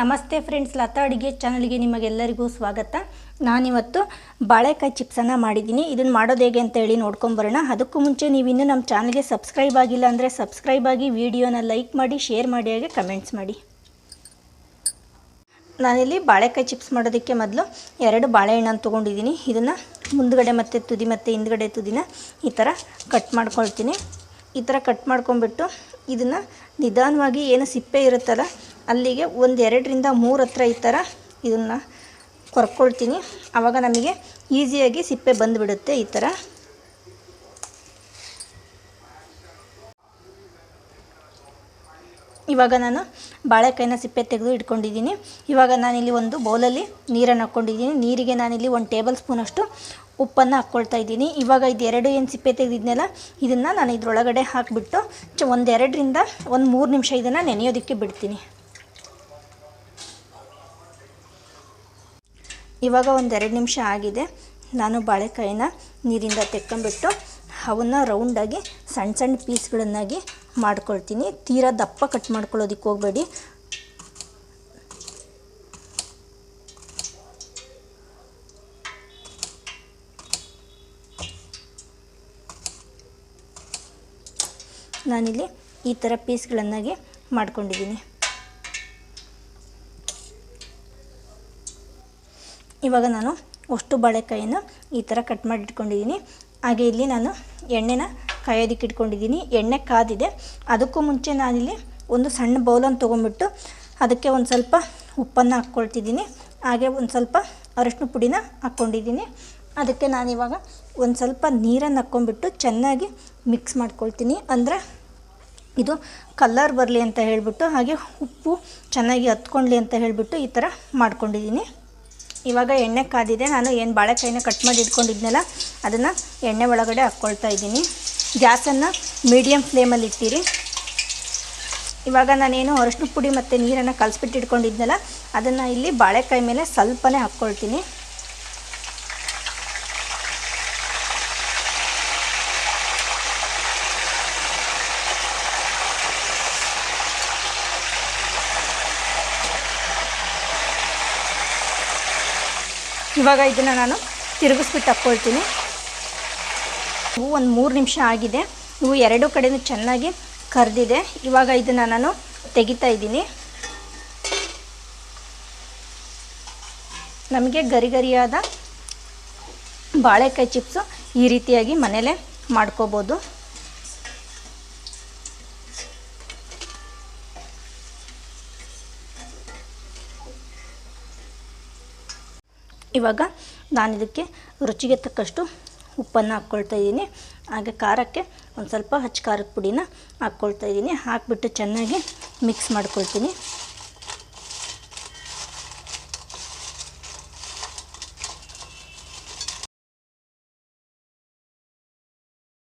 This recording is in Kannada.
ನಮಸ್ತೆ ಫ್ರೆಂಡ್ಸ್, ಲತಾ ಅಡುಗೆ ಚಾನಲ್ಗೆ ನಿಮಗೆಲ್ಲರಿಗೂ ಸ್ವಾಗತ. ನಾನಿವತ್ತು ಬಾಳೆಕಾಯಿ ಚಿಪ್ಸನ್ನು ಮಾಡಿದ್ದೀನಿ. ಇದನ್ನು ಮಾಡೋದು ಹೇಗೆ ಅಂತ ಹೇಳಿ ನೋಡ್ಕೊಂಬರೋಣ ಅದಕ್ಕೂ ಮುಂಚೆ ನೀವು ಇನ್ನೂ ನಮ್ಮ ಚಾನಲ್ಗೆ ಸಬ್ಸ್ಕ್ರೈಬ್ ಆಗಿಲ್ಲ ಅಂದರೆ ಸಬ್ಸ್ಕ್ರೈಬ್ ಆಗಿ ವಿಡಿಯೋನ ಲೈಕ್ ಮಾಡಿ, ಶೇರ್ ಮಾಡಿ, ಹಾಗೆ ಕಮೆಂಟ್ಸ್ ಮಾಡಿ. ನಾನಿಲ್ಲಿ ಬಾಳೆಕಾಯಿ ಚಿಪ್ಸ್ ಮಾಡೋದಕ್ಕೆ ಮೊದಲು ಎರಡು ಬಾಳೆಹಣ್ಣನ್ನು ತೊಗೊಂಡಿದ್ದೀನಿ. ಇದನ್ನು ಮುಂದುಗಡೆ ಮತ್ತು ತುದಿ ಮತ್ತು ಹಿಂದ್ಗಡೆ ತುದಿನ ಈ ಥರ ಕಟ್ ಮಾಡ್ಕೊಳ್ತೀನಿ. ಈ ಥರ ಕಟ್ ಮಾಡ್ಕೊಂಬಿಟ್ಟು ಇದನ್ನು ನಿಧಾನವಾಗಿ ಏನು ಸಿಪ್ಪೆ ಇರುತ್ತಲ್ಲ, ಅಲ್ಲಿಗೆ ಒಂದು ಎರಡರಿಂದ ಮೂರು ಹತ್ರ ಈ ಥರ ಇದನ್ನು ಕೊರ್ಕೊಳ್ತೀನಿ. ಆವಾಗ ನಮಗೆ ಈಸಿಯಾಗಿ ಸಿಪ್ಪೆ ಬಂದುಬಿಡುತ್ತೆ ಈ ಥರ. ಇವಾಗ ನಾನು ಬಾಳೆಕಾಯಿನ ಸಿಪ್ಪೆ ತೆಗೆದು ಇಟ್ಕೊಂಡಿದ್ದೀನಿ. ಇವಾಗ ನಾನಿಲ್ಲಿ ಒಂದು ಬೌಲಲ್ಲಿ ನೀರನ್ನು ಹಾಕ್ಕೊಂಡಿದ್ದೀನಿ. ನೀರಿಗೆ ನಾನಿಲ್ಲಿ ಒಂದು ಟೇಬಲ್ ಸ್ಪೂನಷ್ಟು ಉಪ್ಪನ್ನು ಹಾಕ್ಕೊಳ್ತಾ ಇದ್ದೀನಿ. ಇವಾಗ ಇದು ಎರಡು ಏನು ಸಿಪ್ಪೆ ತೆಗೆದಿದ್ನಲ್ಲ, ಇದನ್ನು ನಾನು ಇದರೊಳಗಡೆ ಹಾಕಿಬಿಟ್ಟು ಚ ಒಂದೆರಡರಿಂದ ಒಂದು ಮೂರು ನಿಮಿಷ ಇದನ್ನು ನೆನೆಯೋದಕ್ಕೆ ಬಿಡ್ತೀನಿ. ಇವಾಗ ಒಂದೆರಡು ನಿಮಿಷ ಆಗಿದೆ. ನಾನು ಬಾಳೆಕಾಯಿನ ನೀರಿಂದ ತೆಕ್ಕೊಂಬಿಟ್ಟು ಅವನ್ನ ರೌಂಡಾಗಿ ಸಣ್ಣ ಸಣ್ಣ ಪೀಸ್ಗಳನ್ನಾಗಿ ಮಾಡ್ಕೊಳ್ತೀನಿ. ತೀರಾ ದಪ್ಪ ಕಟ್ ಮಾಡ್ಕೊಳ್ಳೋದಕ್ಕೆ ಹೋಗಬೇಡಿ. ನಾನಿಲ್ಲಿ ಈ ಥರ ಪೀಸ್ಗಳನ್ನಾಗಿ ಮಾಡ್ಕೊಂಡಿದ್ದೀನಿ. ಇವಾಗ ನಾನು ಅಷ್ಟು ಬಾಳೆಕಾಯಿನ ಈ ಥರ ಕಟ್ ಮಾಡಿ ಇಟ್ಕೊಂಡಿದ್ದೀನಿ ಹಾಗೆ ಇಲ್ಲಿ ನಾನು ಎಣ್ಣೆನ ಕಾಯೋದಕ್ಕೆ ಇಟ್ಕೊಂಡಿದ್ದೀನಿ. ಎಣ್ಣೆ ಕಾದಿದೆ. ಅದಕ್ಕೂ ಮುಂಚೆ ನಾನಿಲ್ಲಿ ಒಂದು ಸಣ್ಣ ಬೌಲನ್ನು ತೊಗೊಂಬಿಟ್ಟು ಅದಕ್ಕೆ ಒಂದು ಸ್ವಲ್ಪ ಉಪ್ಪನ್ನು ಹಾಕ್ಕೊಳ್ತಿದ್ದೀನಿ. ಹಾಗೆ ಒಂದು ಸ್ವಲ್ಪ ಅರಶಿನ ಪುಡಿನ ಹಾಕ್ಕೊಂಡಿದ್ದೀನಿ. ಅದಕ್ಕೆ ನಾನಿವಾಗ ಒಂದು ಸ್ವಲ್ಪ ನೀರನ್ನು ಹಾಕ್ಕೊಂಡ್ಬಿಟ್ಟು ಚೆನ್ನಾಗಿ ಮಿಕ್ಸ್ ಮಾಡ್ಕೊಳ್ತೀನಿ. ಅಂದರೆ ಇದು ಕಲ್ಲರ್ ಬರಲಿ ಅಂತ ಹೇಳಿಬಿಟ್ಟು, ಹಾಗೆ ಉಪ್ಪು ಚೆನ್ನಾಗಿ ಹತ್ಕೊಳ್ಳಿ ಅಂತ ಹೇಳಿಬಿಟ್ಟು ಈ ಥರ ಮಾಡ್ಕೊಂಡಿದ್ದೀನಿ. ಇವಾಗ ಎಣ್ಣೆ ಕಾದಿದೆ. ನಾನು ಏನು ಬಾಳೆಕಾಯಿನ ಕಟ್ ಮಾಡಿ ಇಟ್ಕೊಂಡಿದ್ನಲ್ಲ, ಅದನ್ನು ಎಣ್ಣೆ ಒಳಗಡೆ ಹಾಕ್ಕೊಳ್ತಾ ಇದ್ದೀನಿ. ಗ್ಯಾಸನ್ನು ಮೀಡಿಯಮ್ ಫ್ಲೇಮಲ್ಲಿ ಇಟ್ಟಿರಿ. ಇವಾಗ ನಾನೇನು ಅರಶಿನ ಪುಡಿ ಮತ್ತು ನೀರನ್ನು ಕಲಿಸ್ಬಿಟ್ಟು ಇಟ್ಕೊಂಡಿದ್ನಲ್ಲ, ಅದನ್ನು ಇಲ್ಲಿ ಬಾಳೆಕಾಯಿ ಮೇಲೆ ಸ್ವಲ್ಪನೇ ಹಾಕ್ಕೊಳ್ತೀನಿ ಇವಾಗ ಇದನ್ನು ನಾನು ತಿರುಗಿಸ್ಬಿಟ್ಟು ಹಾಕ್ಕೊಳ್ತೀನಿ ಹೂವು ಒಂದು ಮೂರು ನಿಮಿಷ ಆಗಿದೆ. ಹೂವು ಎರಡು ಕಡೆಯೂ ಚೆನ್ನಾಗಿ ಕರೆದಿದೆ. ಇವಾಗ ಇದನ್ನು ನಾನು ತೆಗಿತಾ ಇದ್ದೀನಿ. ನಮಗೆ ಗರಿ ಗರಿಯಾದ ಬಾಳೆಕಾಯಿ ಚಿಪ್ಸು ಈ ರೀತಿಯಾಗಿ ಮನೇಲೇ ಮಾಡ್ಕೋಬೋದು. ಇವಾಗ ನಾನು ಇದಕ್ಕೆ ರುಚಿಗೆ ತಕ್ಕಷ್ಟು ಉಪ್ಪನ್ನು ಹಾಕ್ಕೊಳ್ತಾ ಇದ್ದೀನಿ. ಹಾಗೆ ಖಾರಕ್ಕೆ ಒಂದು ಸ್ವಲ್ಪ ಹಚ್ಚ ಖಾರದ ಪುಡಿನ ಹಾಕ್ಕೊಳ್ತಾ ಇದ್ದೀನಿ. ಹಾಕಿಬಿಟ್ಟು ಚೆನ್ನಾಗಿ ಮಿಕ್ಸ್ ಮಾಡ್ಕೊಳ್ತೀನಿ.